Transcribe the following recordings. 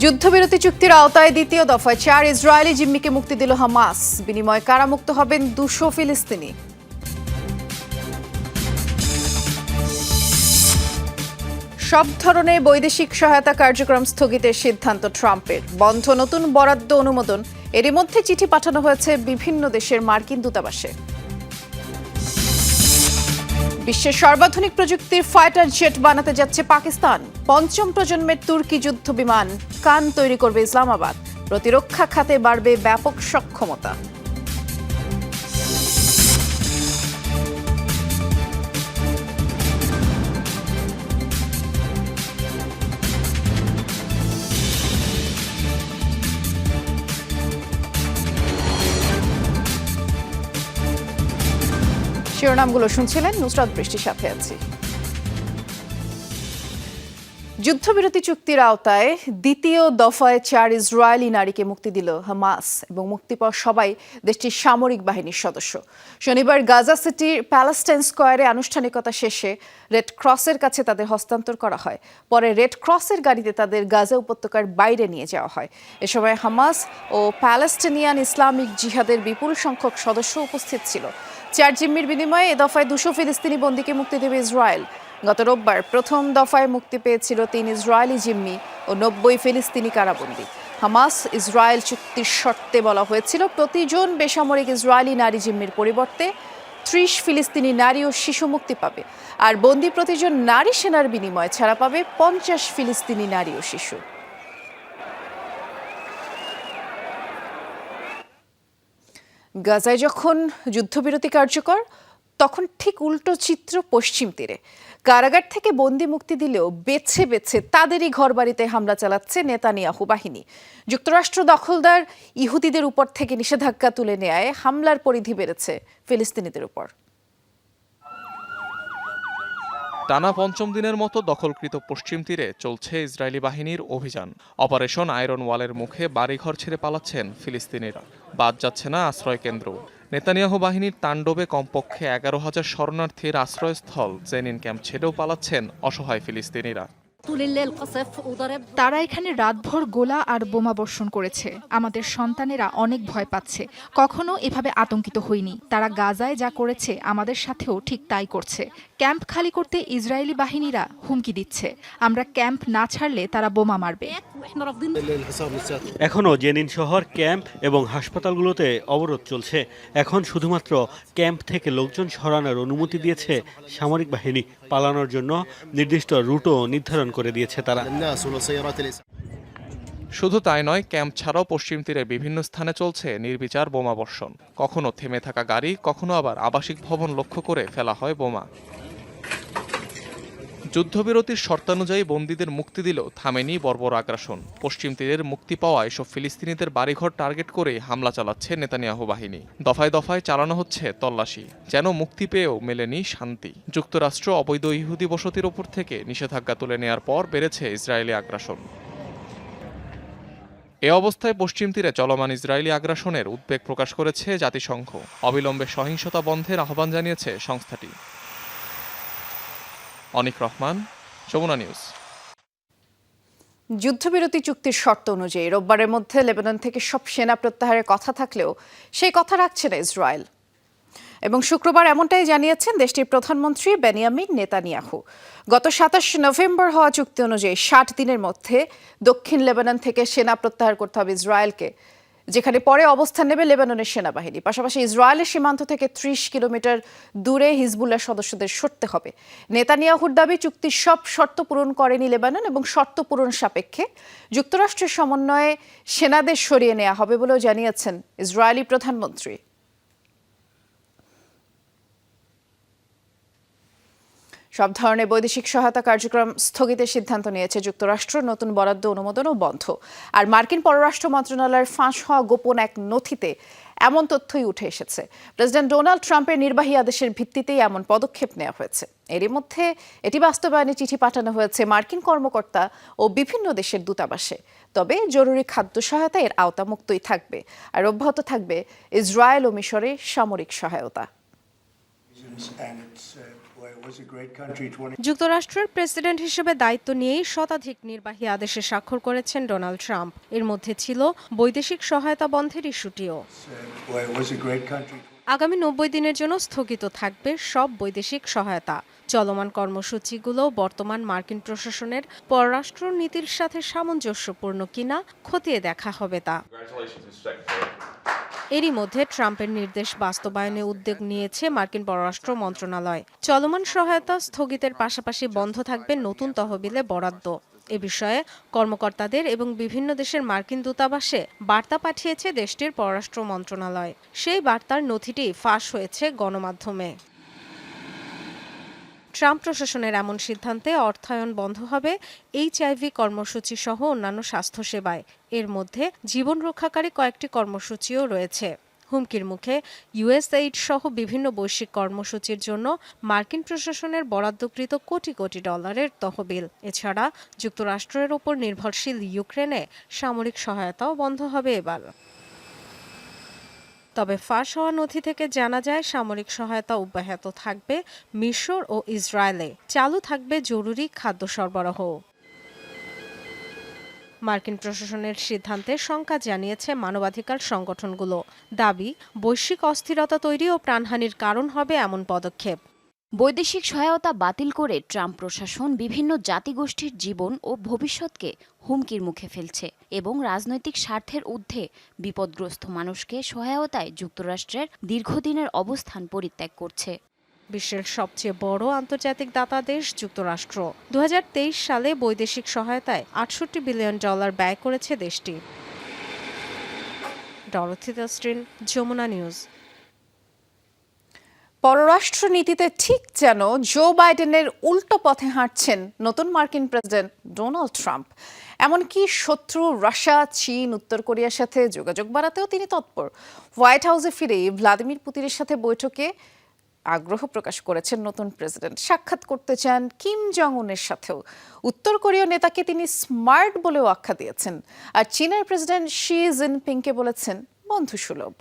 যুদ্ধবিরতি চুক্তির আওতায় দ্বিতীয় দফায় চার ইসরায়েলি জিম্মিকে মুক্তি দিল হামাস। বিনিময়ে কারামুক্ত হবেন দুশো ফিলিস্তিনি। সব ধরনের বৈদেশিক সহায়তা কার্যক্রম স্থগিতের সিদ্ধান্ত ট্রাম্পের। বন্ধ নতুন বরাদ্দ অনুমোদন। এরই মধ্যে চিঠি পাঠানো হয়েছে বিভিন্ন দেশের মার্কিন দূতাবাসে। বিশ্বের সর্বাধুনিক প্রযুক্তির ফাইটার জেট বানাতে যাচ্ছে পাকিস্তান। পঞ্চম প্রজন্মের তুর্কি যুদ্ধ বিমান কান তৈরি করবে ইসলামাবাদ। প্রতিরক্ষা খাতে বাড়বে ব্যাপক সক্ষমতা। শিরোনামগুলো শুনছিলেন নুসরাত বৃষ্টির সাথে আছি। যুদ্ধবিরতি চুক্তির আওতায় দ্বিতীয় দফায় চার ইসরায়েলি নারীকে মুক্তি দিল হামাস এবং মুক্তি পাওয়া সবাই দেশটির সামরিক বাহিনীর সদস্য। শনিবার গাজা সিটির প্যালেস্টাইন স্কোয়ারে আনুষ্ঠানিকতা শেষে রেড ক্রসের কাছে তাদের হস্তান্তর করা হয়। পরে রেড ক্রসের গাড়িতে তাদের গাজা উপত্যকার বাইরে নিয়ে যাওয়া হয়। এ সময় হামাস ও প্যালেস্টিনিয়ান ইসলামিক জিহাদের বিপুল সংখ্যক সদস্য উপস্থিত ছিল। চার জিম্মির বিনিময়ে এ দফায় দুশো ফিলিস্তিনি বন্দীকে মুক্তি দেবে ইসরায়েল। গত রোববার প্রথম দফায় মুক্তি পেয়েছিল তিন ইসরায়েলি জিম্মি ও নব্বই ফিলিস্তিনি কারাবন্দী। হামাস, ইসরায়েল চুক্তির শর্তে বলা হয়েছিল প্রতিজন বেসামরিক ইসরায়েলি নারী জিম্মির পরিবর্তে ত্রিশ ফিলিস্তিনি নারী ও শিশু মুক্তি পাবে। আর বন্দি প্রতিজন নারী সেনার বিনিময়ে ছাড়া পাবে পঞ্চাশ ফিলিস্তিনি নারী ও শিশু। গাজায় যখন যুদ্ধবিরতি কার্যকর, তখন ঠিক উল্টো চিত্র পশ্চিম তীরে। কারাগার থেকে বন্দি মুক্তি দিলেও বেছে বেছে তাদেরই ঘরবাড়িতে হামলা চালাচ্ছে নেতানিয়াহু বাহিনী। যুক্তরাষ্ট্র দখলদার ইহুদিদের উপর থেকে নিষেধাজ্ঞা তুলে নেয় হামলার পরিধি বেড়েছে ফিলিস্তিনিদের উপর। টানা পঞ্চম দিনের মতো দখলকৃত পশ্চিম তীরে চলছে ইসরায়েলি বাহিনীর অভিযান। অপারেশন আয়রন ওয়ালের মুখে বাড়িঘর ছেড়ে পালাচ্ছেন ফিলিস্তিনিরা। বাদ যাচ্ছে না আশ্রয়কেন্দ্র। নেতানিয়াহ বাহিনীর তাণ্ডবে কমপক্ষে এগারো হাজার শরণার্থীর আশ্রয়স্থল জেনিন ক্যাম্প ছেড়েও পালাচ্ছেন অসহায় ফিলিস্তিনিরা। তারা এখানে রাতভর গোলা আর বোমা বর্ষণ করেছে। আমাদের সন্তানেরা অনেক ভয় পাচ্ছে। কখনো এভাবে আতঙ্কিত হইনি। তারা গাজায় যা করেছে আমাদের সাথেও ঠিক তাই করছে। ক্যাম্প খালি করতে ইসরায়েলি বাহিনীরা হুমকি দিচ্ছে। আমরা ক্যাম্প না ছাড়লে তারা বোমা মারবে। এখনও জেনিন শহর ক্যাম্প এবং হাসপাতালগুলোতে অবরোধ চলছে। এখন শুধুমাত্র ক্যাম্প থেকে লোকজন সরানোর অনুমতি দিয়েছে সামরিক বাহিনী। পালানোর জন্য নির্দিষ্ট রুটও নির্ধারণ করে দিয়েছে তারা। শুধু তাই নয় ক্যাম্প ছাড়াও পশ্চিম তীরে বিভিন্ন স্থানে চলছে নির্বিচার বোমা বর্ষণ। কখনো থেমে থাকা গাড়ি কখনো আবার আবাসিক ভবন লক্ষ্য করে ফেলা হয় বোমা। যুদ্ধবিরতির শর্তানুযায়ী বন্দীদের মুক্তি দিলেও থামেনি বর্বর আগ্রাসন। পশ্চিম তীরের মুক্তি পাওয়া এসব ফিলিস্তিনিদের বাড়িঘর টার্গেট করে হামলা চালাচ্ছে নেতানিয়াহু বাহিনী। দফায় দফায় চালানো হচ্ছে তল্লাশি, যেন মুক্তি পেয়েও মেলেনি শান্তি। যুক্তরাষ্ট্র অবৈধ ইহুদি বসতির ওপর থেকে নিষেধাজ্ঞা তুলে নেয়ার পর বেড়েছে ইসরায়েলি আগ্রাসন। এ অবস্থায় পশ্চিম তীরে চলমান ইসরায়েলি আগ্রাসনের উদ্বেগ প্রকাশ করেছে জাতিসংঘ। অবিলম্বে সহিংসতা বন্ধের আহ্বান জানিয়েছে সংস্থাটি। অনিক রহমান, যমুনা নিউজ। যুদ্ধবিরতি চুক্তির শর্ত অনুযায়ী রোববারের মধ্যে লেবানন থেকে সব সেনা প্রত্যাহারের কথা থাকলেও সেই কথা রাখছে না ইসরায়েল। এবং শুক্রবার এমনটাই জানিয়েছেন দেশটির প্রধানমন্ত্রী বেনিয়ামিন নেতানিয়াহু। গত সাতাশ নভেম্বর হওয়া চুক্তি অনুযায়ী ষাট দিনের মধ্যে দক্ষিণ লেবানন থেকে সেনা প্রত্যাহার করতে হবে ইসরায়েলকে। যেখানে পরে অবস্থান নেবে লেবাননের সেনাবাহিনী। পাশাপাশি ইসরায়েলের সীমান্ত থেকে ত্রিশ কিলোমিটার দূরে হিজবুল্লাহ সদস্যদের সরতে হবে। নেতানিয়াহুর দাবি চুক্তির সব শর্ত পূরণ করেনি লেবানন এবং শর্ত পূরণ সাপেক্ষে যুক্তরাষ্ট্রের সমন্বয়ে সেনাদের সরিয়ে নেওয়া হবে বলেও জানিয়েছেন ইসরায়েলি প্রধানমন্ত্রী। সব ধরনের বৈদেশিক সহায়তা কার্যক্রম স্থগিতের সিদ্ধান্ত নিয়েছে যুক্তরাষ্ট্র, নতুন বরাদ্দ অনুমোদনও বন্ধ। আর মার্কিন পররাষ্ট্র মন্ত্রণালয়ের ফাঁস হওয়া গোপন এক নথিতে এমন তথ্যই উঠে এসেছে। প্রেসিডেন্ট ডোনাল্ড ট্রাম্পের নির্বাহী আদেশের ভিত্তিতেই এমন পদক্ষেপ নেওয়া হয়েছে। এরই মধ্যে এটি বাস্তবায়নে চিঠি পাঠানো হয়েছে মার্কিন কর্মকর্তা ও বিভিন্ন দেশের দূতাবাসে। তবে জরুরি খাদ্য সহায়তা এর আওতামুক্তই থাকবে। আর অব্যাহত থাকবে ইসরায়েল ও মিশরে সামরিক সহায়তা। And it's where was a great country 20 যুক্তরাষ্ট্রের প্রেসিডেন্ট হিসেবে দায়িত্ব নিয়েই শতাধিক নির্বাহী আদেশে স্বাক্ষর করেছেন ডোনাল্ড ট্রাম্প। এর মধ্যে ছিল বৈদেশিক সহায়তা বন্ধের ইস্যুটিও. আগামী নব্বই দিনের জন্য স্থগিত থাকবে সব বৈদেশিক সহায়তা। চলমান কর্মসূচিগুলো বর্তমান মার্কিন প্রশাসনের পররাষ্ট্র নীতির সাথে সামঞ্জস্যপূর্ণ কিনা খতিয়ে দেখা হবে তা। এরই মধ্যে ট্রাম্পের নির্দেশ বাস্তবায়নে উদ্যোগ নিয়েছে মার্কিন পররাষ্ট্র মন্ত্রণালয়। চলমান সহায়তা স্থগিতের পাশাপাশি বন্ধ থাকবে নতুন তহবিলে বরাদ্দ। এ বিষয়ে কর্মকর্তাদের এবং বিভিন্ন দেশের মার্কিন দূতাবাসে বার্তা পাঠিয়েছে দেশটির পররাষ্ট্র মন্ত্রণালয়। সেই বার্তার নথিটি ফাঁস হয়েছে গণমাধ্যমে। ট্রাম্প প্রশাসনের এমন সিদ্ধান্তে অর্থায়ন বন্ধ হবে এইচআইভি কর্মসূচি সহ অন্যান্য স্বাস্থ্যসেবায়। এর মধ্যে জীবন রক্ষাকারী কয়েকটি কর্মসূচিও রয়েছে। হুমকির মুখে ইউএসএইড সহ বিভিন্ন বৈশ্বিক কর্মসূচির জন্য মার্কিন প্রশাসনের বরাদ্দকৃত কোটি কোটি ডলারের তহবিল। এছাড়া যুক্তরাষ্ট্রের ওপর নির্ভরশীল ইউক্রেনে সামরিক সহায়তাও বন্ধ হবে এবার। তবে ফাঁস হওয়া নথি থেকে জানা যায় সামরিক সহায়তা অব্যাহত থাকবে মিশর ও ইসরায়েলে। চালু থাকবে জরুরি খাদ্য সরবরাহ। মার্কিন প্রশাসনের সিদ্ধান্তে শঙ্কা জানিয়েছে মানবাধিকার সংগঠনগুলো। দাবি, বৈশ্বিক অস্থিরতা তৈরি ও প্রাণহানির কারণ হবে এমন পদক্ষেপ। বৈদেশিক সহায়তা বাতিল করে ট্রাম্প প্রশাসন বিভিন্ন জাতিগোষ্ঠীর জীবন ও ভবিষ্যৎকে হুমকির মুখে ফেলছে এবং রাজনৈতিক স্বার্থের ঊর্ধ্বে বিপদগ্রস্ত মানুষকে সহায়তায় যুক্তরাষ্ট্রের দীর্ঘদিনের অবস্থান পরিত্যাগ করছে। বিশ্বের সবচেয়ে বড় আন্তর্জাতিক দাতা দেশ যুক্তরাষ্ট্র। দু হাজার তেইশ সালে বৈদেশিক সহায়তায় আটষট্টি বিলিয়ন ডলার ব্যয় করেছে দেশটি। Dorothy Jamuna news. পররাষ্ট্র নীতিতে ঠিক যেন জো বাইডেনের উল্টো পথে হাঁটছেন নতুন মার্কিন প্রেসিডেন্ট ডোনাল্ড ট্রাম্প। এমনকি শত্রু রাশিয়া, চীন, উত্তর কোরিয়ার সাথে যোগাযোগ বাড়াতেও তিনি তৎপর। হোয়াইট হাউসে ফিরে ভ্লাদিমির পুতিনের সাথে বৈঠকে আগ্রহ প্রকাশ করেছেন নতুন প্রেসিডেন্ট। সাক্ষাৎ করতে চান কিম জং উনের সাথেও। উত্তর কোরীয় নেতাকে তিনি স্মার্ট বলেও আখ্যা দিয়েছেন। আর চীনের প্রেসিডেন্ট শি জিনপিংকে বলেছেন বন্ধুসুলভ।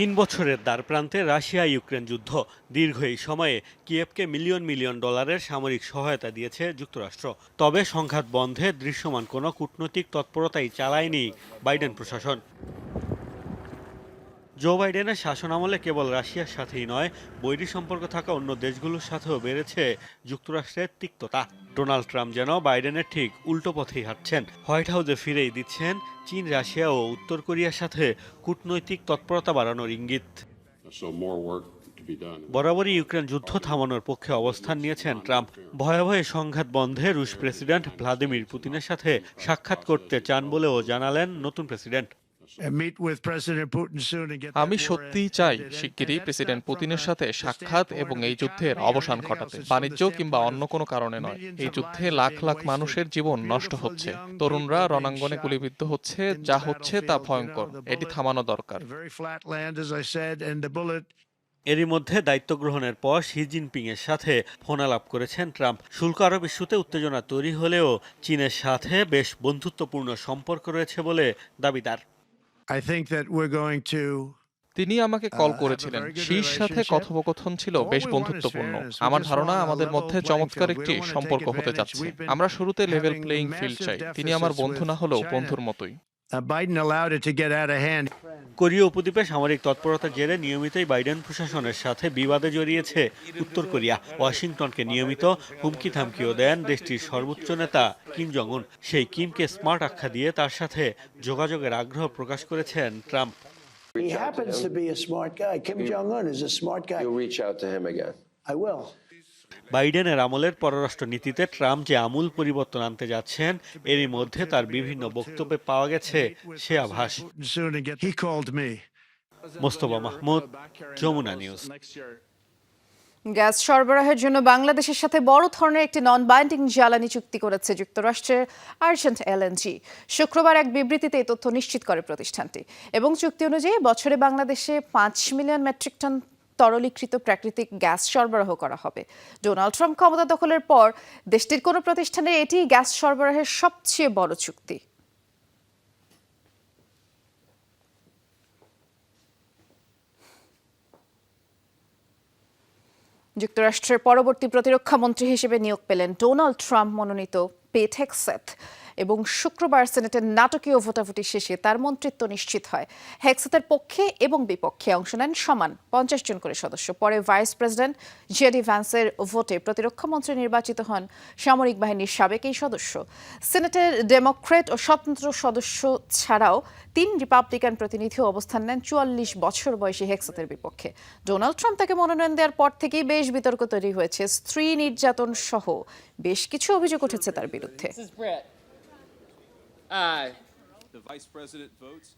তিন বছরের দ্বারপ্রান্তে রাশিয়া ইউক্রেন যুদ্ধ। দীর্ঘ এই সময়ে কিয়েভকে মিলিয়ন মিলিয়ন ডলারের সামরিক সহায়তা দিয়েছে যুক্তরাষ্ট্র। তবে সংঘাত বন্ধে দৃশ্যমান কোনো কূটনৈতিক তৎপরতাই চালায়নি বাইডেন প্রশাসন। জো বাইডেনের শাসনামলে কেবল রাশিয়ার সাথেই নয়, বৈরী সম্পর্ক থাকা অন্য দেশগুলোর সাথেও বেড়েছে যুক্তরাষ্ট্রের তিক্ততা। ডোনাল্ড ট্রাম্প যেন বাইডেনের ঠিক উল্টো পথেই হাঁটছেন। হোয়াইট হাউসে ফিরেই দিচ্ছেন চীন রাশিয়া ও উত্তর কোরিয়ার সাথে কূটনৈতিক তৎপরতা বাড়ানোর ইঙ্গিত. বরাবরই ইউক্রেন যুদ্ধ থামানোর পক্ষে অবস্থান নিয়েছেন ট্রাম্প। ভয়াবহ সংঘাত বন্ধে রুশ প্রেসিডেন্ট ভ্লাদিমির পুতিনের সাথে সাক্ষাৎ করতে চান বলেও জানালেন নতুন প্রেসিডেন্ট। আমি সত্যি চাই শিগগিরই প্রেসিডেন্ট পুতিনের সাথে সাক্ষাৎ এবং এই যুদ্ধের অবসান ঘটাতে বাণিজ্য কিংবা অন্য কোনো কারণে নয়। এই যুদ্ধে লাখ লাখ মানুষের জীবন নষ্ট হচ্ছে তরুণরা রণাঙ্গনে গুলিবিদ্ধ হচ্ছে যা হচ্ছে তা ভয়ঙ্কর। এটি থামানো দরকার। এরই মধ্যে দায়িত্ব গ্রহণের পর শি জিনপিং এর সাথে ফোন আলাপ করেছেন ট্রাম্প। শুল্ক আরব ইস্যুতে উত্তেজনা তৈরি হলেও চীনের সাথে বেশ বন্ধুত্বপূর্ণ সম্পর্ক রয়েছে বলে দাবিদার I think that we're going to তিনি আমাকে কল করেছিলেন। শীর সাথে কথোপকথন ছিল বেশ বন্ধুত্বপূর্ণ। আমার ধারণা আমাদের মধ্যে চমৎকার একটি সম্পর্ক হতে যাচ্ছে আমরা শুরুতে লেভেল প্লেইং ফিল্ড চাই। তিনি আমার বন্ধু না হলেও বন্ধুর মতোই। Allowed it to get out of hand. কোরীয় উপদ্বীপে সামরিক তৎপরতার জেরে নিয়মিতই বাইডেন প্রশাসনের সাথে বিবাদে জড়িয়েছে উত্তর কোরিয়া ওয়াশিংটনকে নিয়মিত হুমকি থামকিও দেন দেশটির সর্বোচ্চ নেতা কিম জং উন সেই কিমকে স্মার্ট আখ্যা দিয়ে তার সাথে যোগাযোগের আগ্রহ প্রকাশ করেছেন Trump He happens to be a smart guy. Kim Jong Un is a smart guy. You'll reach out to him again. I will. বাইডেনের আমলের পররাষ্ট্র নীতিতে ট্রাম্প যে আমূল পরিবর্তন আনতে যাচ্ছেন, এরই মধ্যে তার বিভিন্ন বক্তব্যে পাওয়া গেছে সে আভাস. মোস্তফা মাহমুদ, যমুনা নিউজ। গ্যাস সরবরাহের জন্য বাংলাদেশের সাথে বড় ধরনের একটি নন বাইন্ডিং জ্বালানি চুক্তি করেছে যুক্তরাষ্ট্রের আর্জেন্ট এলএনজি শুক্রবার এক বিবৃতিতে এই তথ্য নিশ্চিত করে প্রতিষ্ঠানটি। এবং চুক্তি অনুযায়ী বছরে বাংলাদেশে পাঁচ মিলিয়ন মেট্রিক টন তরলীকৃত প্রাকৃতিক গ্যাস সরবরাহ করা হবে। ডোনাল্ড ট্রাম্প ক্ষমতা দখলের পর দেশটির কোনো প্রতিষ্ঠানে এটি গ্যাস সরবরাহের সবচেয়ে বড় চুক্তি। যুক্তরাষ্ট্রের পরবর্তী প্রতিরক্ষা মন্ত্রী হিসেবে নিয়োগ পেলেন ডোনাল্ড ট্রাম্প মনোনীত পেট হেক্সেথ এবং শুক্রবার সিনেটের নাটকীয় ভোটাভুটি শেষে তার মন্ত্রিত্ব নিশ্চিত হয়। হেক্সেথের পক্ষে এবং বিপক্ষে অংশ নেন সমান পঞ্চাশ জন করে সদস্য। পরে ভাইস প্রেসিডেন্ট জেডি ভ্যান্সের ভোটে প্রতিরক্ষা মন্ত্রী নির্বাচিত হন সামরিক বাহিনীর সাবেক এই সদস্য। সেনেটের ডেমোক্রেট ও স্বতন্ত্র সদস্য ছাড়াও তিন রিপাবলিকান প্রতিনিধিও অবস্থান নেন চুয়াল্লিশ বছর বয়সী হেক্সেথের বিপক্ষে। ডোনাল্ড ট্রাম্প তাকে মনোনয়ন দেওয়ার পর থেকেই বেশ বিতর্ক তৈরি হয়েছে। স্ত্রী নির্যাতন সহ বেশ কিছু অভিযোগ উঠেছে তার বিরুদ্ধে। Aye. The vice president votes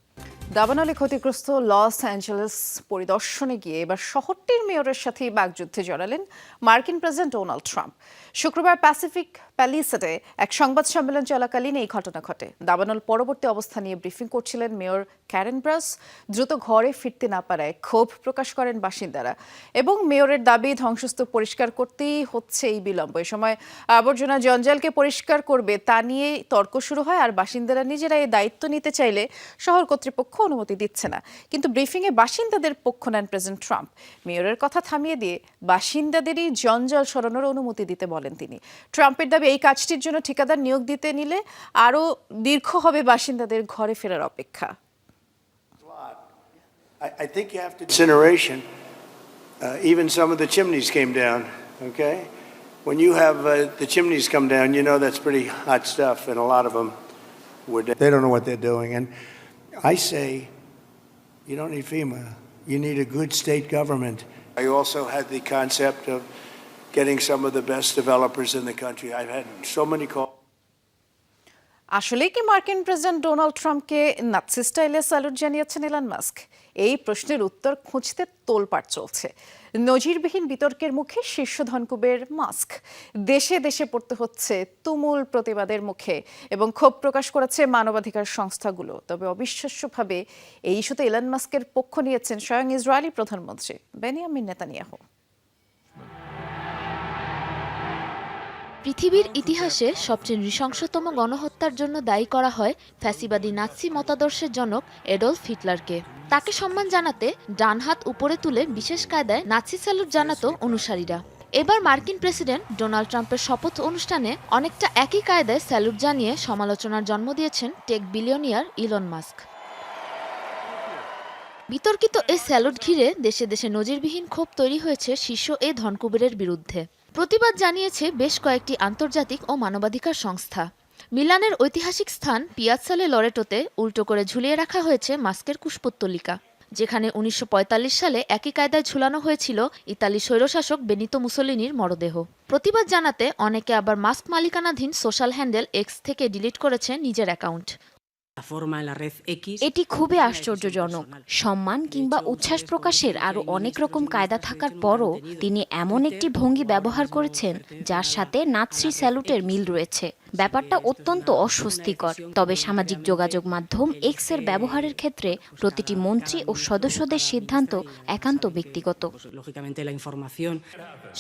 দাবানলে ক্ষতিগ্রস্ত লস অ্যাঞ্জেলেস পরিদর্শনে গিয়ে এবার শহরটির মেয়রের সাথেই বাগযুদ্ধে জড়ালেন মার্কিন প্রেসিডেন্ট ডোনাল্ড ট্রাম্প। শুক্রবার প্যাসিফিক প্যালিসেডে এক সংবাদ সম্মেলন চলাকালীন এই ঘটনা ঘটে। দাবানল পরবর্তী অবস্থা নিয়ে ব্রিফিং করছিলেন মেয়র ক্যারেন ব্রাস। দ্রুত ঘরে ফিরতে না পারায় ক্ষোভ প্রকাশ করেন বাসিন্দারা এবং মেয়রের দাবি ধ্বংসস্তূপ পরিষ্কার করতেই হচ্ছে এই বিলম্ব। এ সময় আবর্জনা জঞ্জালকে পরিষ্কার করবে তা নিয়ে তর্ক শুরু হয় আর বাসিন্দারা নিজেরা এই দায়িত্ব নিতে চাইলে শহর কর্তৃপক্ষ অনুমতি দিচ্ছে না কিন্তু ব্রিফিংয়ে বাসিন্দাদের পক্ষ নেন প্রেসিডেন্ট ট্রাম্প মেয়রের কথা থামিয়ে দিয়ে বাসিন্দাদেরই জঞ্জাল সরানোর অনুমতি দিতে বলেন তিনি ট্রাম্পের দাবি এই কাজটির জন্য ঠিকাদার নিয়োগ দিতে নিলে আরও দীর্ঘ হবে বাসিন্দাদের ঘরে ফেরার অপেক্ষা I, think you have to. Incineration, uh, even some of the chimneys came down, okay? When you have uh, the chimneys come down, you know that's pretty hot stuff, and a lot of them were. They don't know what they're doing. And I say, you don't need FEMA, you need a good state government. I also had the concept of getting some of the best developers in the country. I've had so many calls. আসলেই কি মার্কিন president Donald ট্রাম্পকে Nazi স্টাইলে salute জানিয়েছেন Elon mask? এই প্রশ্নের উত্তর খুঁজতে তোলপাড় চলছে। নজিরবিহীন বিতর্কের মুখে শীর্ষ ধনকুবের মাস্ক। দেশে দেশে পড়তে হচ্ছে তুমুল প্রতিবাদের মুখে এবং ক্ষোভ প্রকাশ করেছে মানবাধিকার সংস্থাগুলো। তবে অবিশ্বাস্যভাবে এই ইস্যুতে এলান মাস্কের পক্ষ নিয়েছেন স্বয়ং ইসরায়েলি প্রধানমন্ত্রী বেনিয়ামিন নেতানিয়াহু। পৃথিবীর ইতিহাসে সবচেয়ে নৃশংসতম গণহত্যার জন্য দায়ী করা হয় ফ্যাসিবাদী নাৎসি মতাদর্শের জনক এডলফ হিটলারকে। তাকে সম্মান জানাতে ডান হাত উপরে তুলে বিশেষ কায়দায় নাৎসি স্যালুট জানাতো অনুসারীরা। এবার মার্কিন প্রেসিডেন্ট ডোনাল্ড ট্রাম্পের শপথ অনুষ্ঠানে অনেকটা একই কায়দায় স্যালুট জানিয়ে সমালোচনার জন্ম দিয়েছেন টেক বিলিয়নিয়ার ইলন মাস্ক। বিতর্কিত এই স্যালুট ঘিরে দেশে দেশে নজিরবিহীন ক্ষোভ তৈরি হয়েছে শীর্ষ এ ধনকুবেরের বিরুদ্ধে। প্রতিবাদ জানিয়েছে বেশ কয়েকটি আন্তর্জাতিক ও মানবাধিকার সংস্থা। মিলানের ঐতিহাসিক স্থান পিয়াৎসালে লরেটোতে উল্টো করে ঝুলিয়ে রাখা হয়েছে মাস্কের কুশপুত্তলিকা, যেখানে উনিশশো পঁয়তাল্লিশ সালে একই কায়দায় ঝুলানো হয়েছিল ইতালি স্বৈরশাসক বেনিতো মুসোলিনির মরদেহ। প্রতিবাদ জানাতে অনেকে আবার মাস্ক মালিকানাধীন সোশ্যাল হ্যান্ডেল এক্স থেকে ডিলিট করেছে নিজের অ্যাকাউন্ট। এটি খুবই আশ্চর্যজনক। সম্মান কিংবা উচ্ছ্বাস প্রকাশের আরও অনেক রকম কায়দা থাকার পরও তিনি এমন একটি ভঙ্গি ব্যবহার করেছেন যার সাথে নাৎসি স্যালুটের মিল রয়েছে। ব্যাপারটা অত্যন্ত অস্বস্তিকর। তবে সামাজিক যোগাযোগ মাধ্যম এক্সের ব্যবহারের ক্ষেত্রে প্রতিটি মন্ত্রী ও সদস্যদের সিদ্ধান্ত একান্ত ব্যক্তিগত।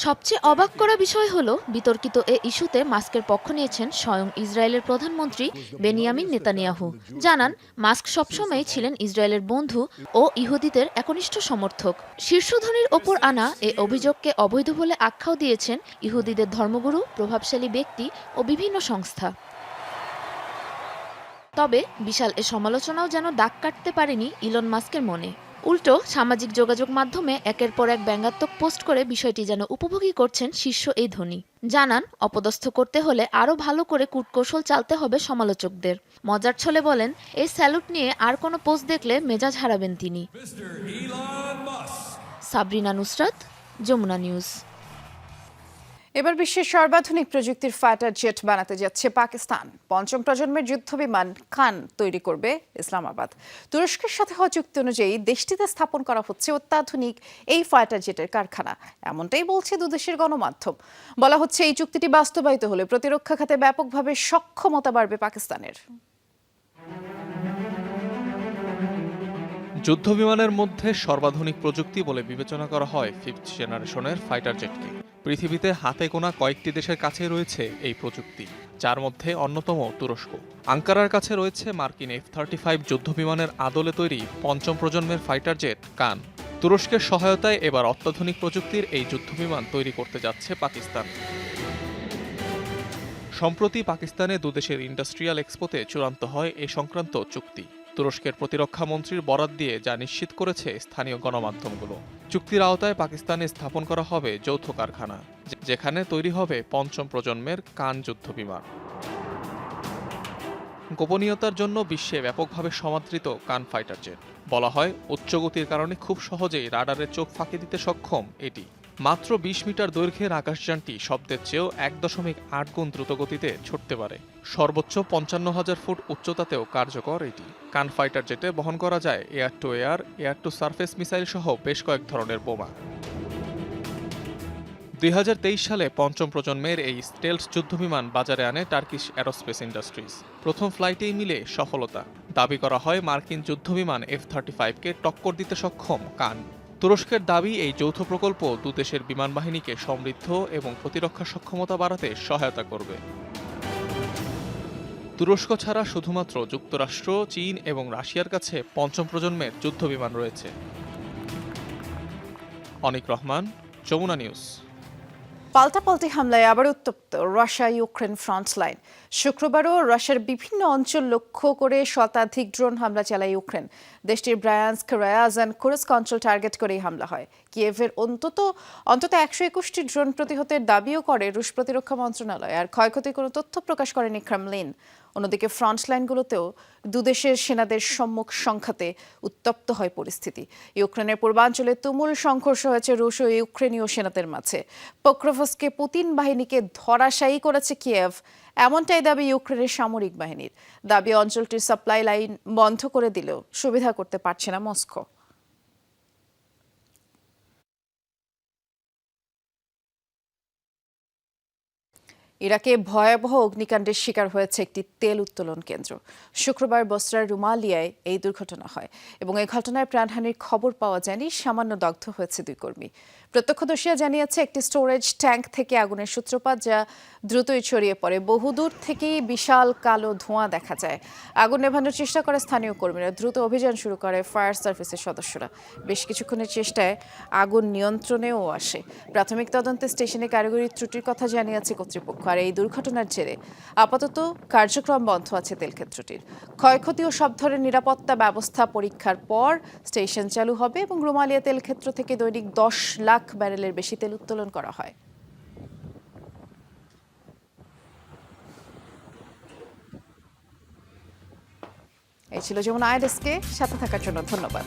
সবচেয়ে অবাক করা বিষয় হল বিতর্কিত এ ইস্যুতে মাস্কের পক্ষ নিয়েছেন স্বয়ং ইসরায়েলের প্রধানমন্ত্রী বেনিয়ামিন নেতানিয়াহু। জানান মাস্ক সবসময় ছিলেন ইসরায়েলের বন্ধু ও ইহুদিদের একনিষ্ঠ সমর্থক। শীর্ষধনীর ওপর আনা এ অভিযোগকে অবৈধ বলে আখ্যাও দিয়েছেন ইহুদিদের ধর্মগুরু প্রভাবশালী ব্যক্তি ও বিভিন্ন সংস্থা তবে বিশাল এ সমালোচনাও যেন দাগ কাটতে পারেনি ইলন মাস্কের মনে। উল্টো সামাজিক যোগাযোগ মাধ্যমে একের পর এক ব্যঙ্গাত্মক পোস্ট করে বিষয়টি যেন উপভোগী করছেন শীর্ষ এই ধনী। জানান অপদস্থ করতে হলে আরও ভালো করে কূটকৌশল চালতে হবে সমালোচকদের। মজার ছলে বলেন এই স্যালুট নিয়ে আর কোনো পোস্ট দেখলে মেজাজ হারাবেন তিনি। সাবরিনা নুসরাত যমুনা নিউজ। এবার বিশ্বের সর্বাধুনিক প্রযুক্তির ফাইটার জেট বানাতে যাচ্ছে পাকিস্তান। পঞ্চম প্রজন্মের যুদ্ধ বিমান খান তৈরি করবে ইসলামাবাদ। তুরস্কের সাথে হওয়া চুক্তি অনুযায়ী দেশটিতে স্থাপন করা হচ্ছে অত্যাধুনিক এই ফাইটার জেটের কারখানা। এমনটাই বলছে দুদেশের গণমাধ্যম। বলা হচ্ছে, এই চুক্তিটি বাস্তবায়িত হলে প্রতিরক্ষা খাতে ব্যাপকভাবে সক্ষমতা বাড়বে পাকিস্তানের। যুদ্ধ বিমানের মধ্যে সর্বাধুনিক প্রযুক্তি বলে বিবেচনা করা হয় ফিফথ জেনারেশনের ফাইটার জেটকে পৃথিবীতে হাতে গোনা কয়েকটি দেশের কাছে রয়েছে এই প্রযুক্তি, যার মধ্যে অন্যতম তুরস্ক। আঙ্কারার কাছে রয়েছে মার্কিন এফ থার্টি ফাইভ যুদ্ধ বিমানের আদলে তৈরি পঞ্চম প্রজন্মের ফাইটার জেট কান। তুরস্কের সহায়তায় এবার অত্যাধুনিক প্রযুক্তির এই যুদ্ধবিমান তৈরি করতে যাচ্ছে পাকিস্তান। সম্প্রতি পাকিস্তানে দুদেশের ইন্ডাস্ট্রিয়াল এক্সপোতে চূড়ান্ত হয় এ সংক্রান্ত চুক্তি। তুরস্কের প্রতিরক্ষা মন্ত্রীর বরাত দিয়ে যা নিশ্চিত করেছে স্থানীয় গণমাধ্যমগুলো। চুক্তির আওতায় পাকিস্তানে স্থাপন করা হবে যৌথ কারখানা যেখানে তৈরি হবে পঞ্চম প্রজন্মের কান যুদ্ধ বিমান। গোপনীয়তার জন্য বিশ্বে ব্যাপকভাবে সমাদৃত কান ফাইটার জেট। বলা হয়, উচ্চগতির কারণে খুব সহজেই রাডারের চোখ ফাঁকি দিতে সক্ষম এটি। মাত্র বিশ মিটার দৈর্ঘ্যের আকাশযানটি শব্দের চেয়েও এক দশমিক আট গুণ দ্রুতগতিতে ছুটতে পারে। সর্বোচ্চ পঞ্চান্ন হাজার ফুট উচ্চতাতেও কার্যকর এটি। কান ফাইটার জেটে বহন করা যায় air to air air to surface missile সহ বেশ কয়েক ধরনের বোমা। দুই হাজার তেইশ সালে পঞ্চম প্রজন্মের এই স্টেলস যুদ্ধবিমান বাজারে আনে টার্কিশ অ্যারোস্পেস ইন্ডাস্ট্রিজ। প্রথম ফ্লাইটেই মিলে সফলতা। দাবি করা হয় মার্কিন যুদ্ধবিমান এফ থার্টি ফাইভকে টক্কর দিতে সক্ষম কান। তুরস্কের দাবি, এই যৌথ প্রকল্প দুদেশের বিমান বাহিনীকে সমৃদ্ধ এবং প্রতিরক্ষা সক্ষমতা বাড়াতে সহায়তা করবে। তুরস্ক ছাড়া শুধুমাত্র যুক্তরাষ্ট্র, চীন এবং রাশিয়ার কাছে পঞ্চম প্রজন্মের যুদ্ধ বিমান রয়েছে। অনিক রহমান, যমুনা নিউজ। পাল্টাপাল্টি হামলায় আবার উত্তপ্ত রাশিয়া ইউক্রেন ফ্রন্ট লাইন। শুক্রবারও রাশিয়ার বিভিন্ন অঞ্চল লক্ষ্য করে শতাধিক ড্রোন হামলা চালায় ইউক্রেন। দেশটির ব্রায়ান্স রায়াজ অ্যান্ড কুরস্ক অঞ্চল টার্গেট করেই হামলা হয়। কিয়েভের অন্তত অন্তত একশো একুশটি ড্রোন প্রতিহতের দাবিও করে রুশ প্রতিরক্ষা মন্ত্রণালয়, আর ক্ষয়ক্ষতির কোনো তথ্য প্রকাশ করেনি ক্রেমলিন। অন্যদিকে ফ্রন্ট লাইনগুলোতেও দুদেশের সেনাদের সম্মুখ সংখ্যাতে উত্তপ্ত হয় পরিস্থিতি। ইউক্রেনের পূর্বাঞ্চলে তুমুল সংঘর্ষ হয়েছে রুশ ও ইউক্রেনীয় সেনাদের মাঝে। পক্রোভসকে পুতিন বাহিনীকে ধরাশায়ী করেছে কিয়েভ। এমনটাই দাবি ইউক্রেনের সামরিক বাহিনীর। দাবি অঞ্চলটির সাপ্লাই লাইন বন্ধ করে দিলেও সুবিধা করতে পারছে না মস্কো। ইরাকে ভয়াবহ অগ্নিকাণ্ডের শিকার হয়েছে একটি তেল উত্তোলন কেন্দ্র। শুক্রবার বসরার রুমালিয়ায় এই দুর্ঘটনা হয় এবং এই ঘটনায় প্রাণহানির খবর পাওয়া যায়নি, সামান্য দগ্ধ হয়েছে দুই কর্মী। প্রত্যক্ষদর্শীরা জানিয়েছে, একটি স্টোরেজ ট্যাঙ্ক থেকে আগুনের সূত্রপাত যা দ্রুতই ছড়িয়ে পড়ে। বহুদূর থেকেই বিশাল কালো ধোঁয়া দেখা যায়। আগুন নেভানোর চেষ্টা করে স্থানীয় কর্মীরা। দ্রুত অভিযান শুরু করে ফায়ার সার্ভিসের সদস্যরা। বেশ কিছুক্ষণের চেষ্টায় আগুন নিয়ন্ত্রণেও আসে। প্রাথমিক তদন্তে স্টেশনে কারিগরি ত্রুটির কথা জানিয়েছে কর্তৃপক্ষ। আর এই দুর্ঘটনার জেরে আপাতত কার্যক্রম বন্ধ আছে তেলক্ষেত্রটির। ক্ষয়ক্ষতি ও সব ধরনের নিরাপত্তা ব্যবস্থা পরীক্ষার পর স্টেশন চালু হবে এবং রোমালিয়া তেলক্ষেত্র থেকে দৈনিক দশ লাখ ব্যারেলের বেশি তেল উত্তোলন করা হয়। এই ছিল যেমন আইডেসকে সাথে থাকার জন্য ধন্যবাদ।